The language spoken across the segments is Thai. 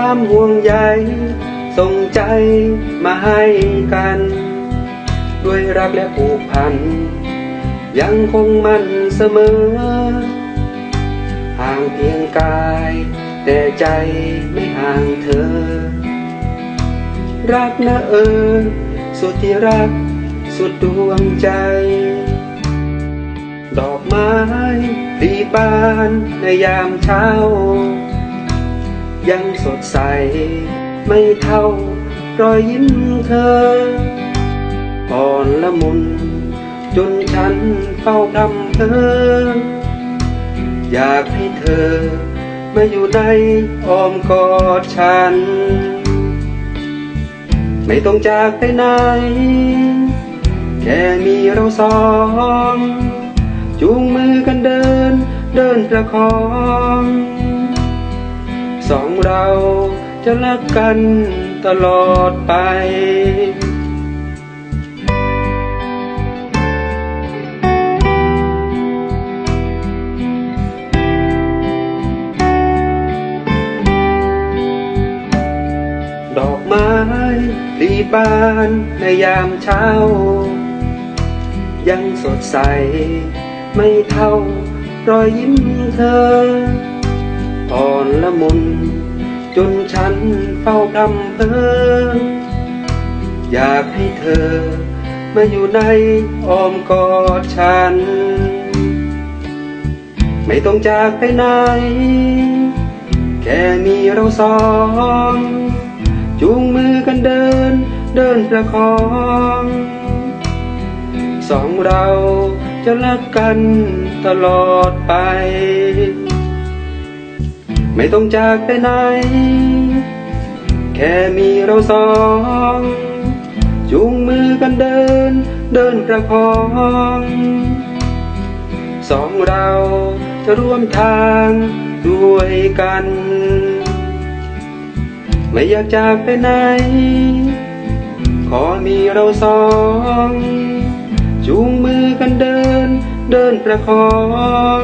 ความห่วงใย ส่งใจมาให้กัน ด้วยรักและผูกพัน ยังคงมั่นเสมอ ห่างเพียงกาย แต่ใจไม่ห่างเธอ รักนะเออ สุดที่รัก สุดดวงใจดอกไม้ปลีบานในยามเช้า ยังสดใส ไม่เท่ารอยยิ้มเธอ อ่อนละมุน จนฉันเฝ้าพรำเพออยากให้เธอ มาอยู่ในอ้อมกอดฉัน ไม่ต้องจากไปไหน แค่มีเราสองจูงมือกันเดิน เดินประคอง เราจะรักกันตลอดไปดอกไม้ปลีบานในยามเช้า ยังสดใส ไม่เท่ารอยยิ้มเธออ่อนละมุน จนฉันเฝ้าพรำเพออยากให้เธอ มาอยู่ในอ้อมกอดฉัน ไม่ต้องจากไปไหน แค่มีเราสอง จูงมือกันเดิน เดินประคอง สองเราจะรักกันตลอดไป ไม่ต้องจากไปไหน แค่มีเราสอง จูงมือกันเดิน เดินประคอง สองเราจะร่วมทางด้วยกัน ไม่อยากจากไปไหน ขอมีเราสองจูงมือกันเดิน เดินประคอง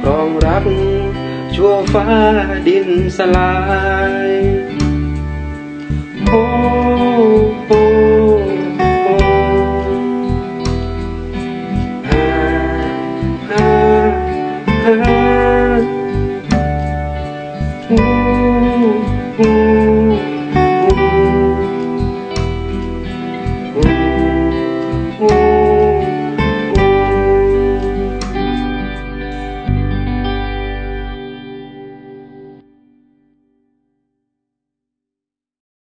ครองรัก ชั่วฟ้าดินสลาย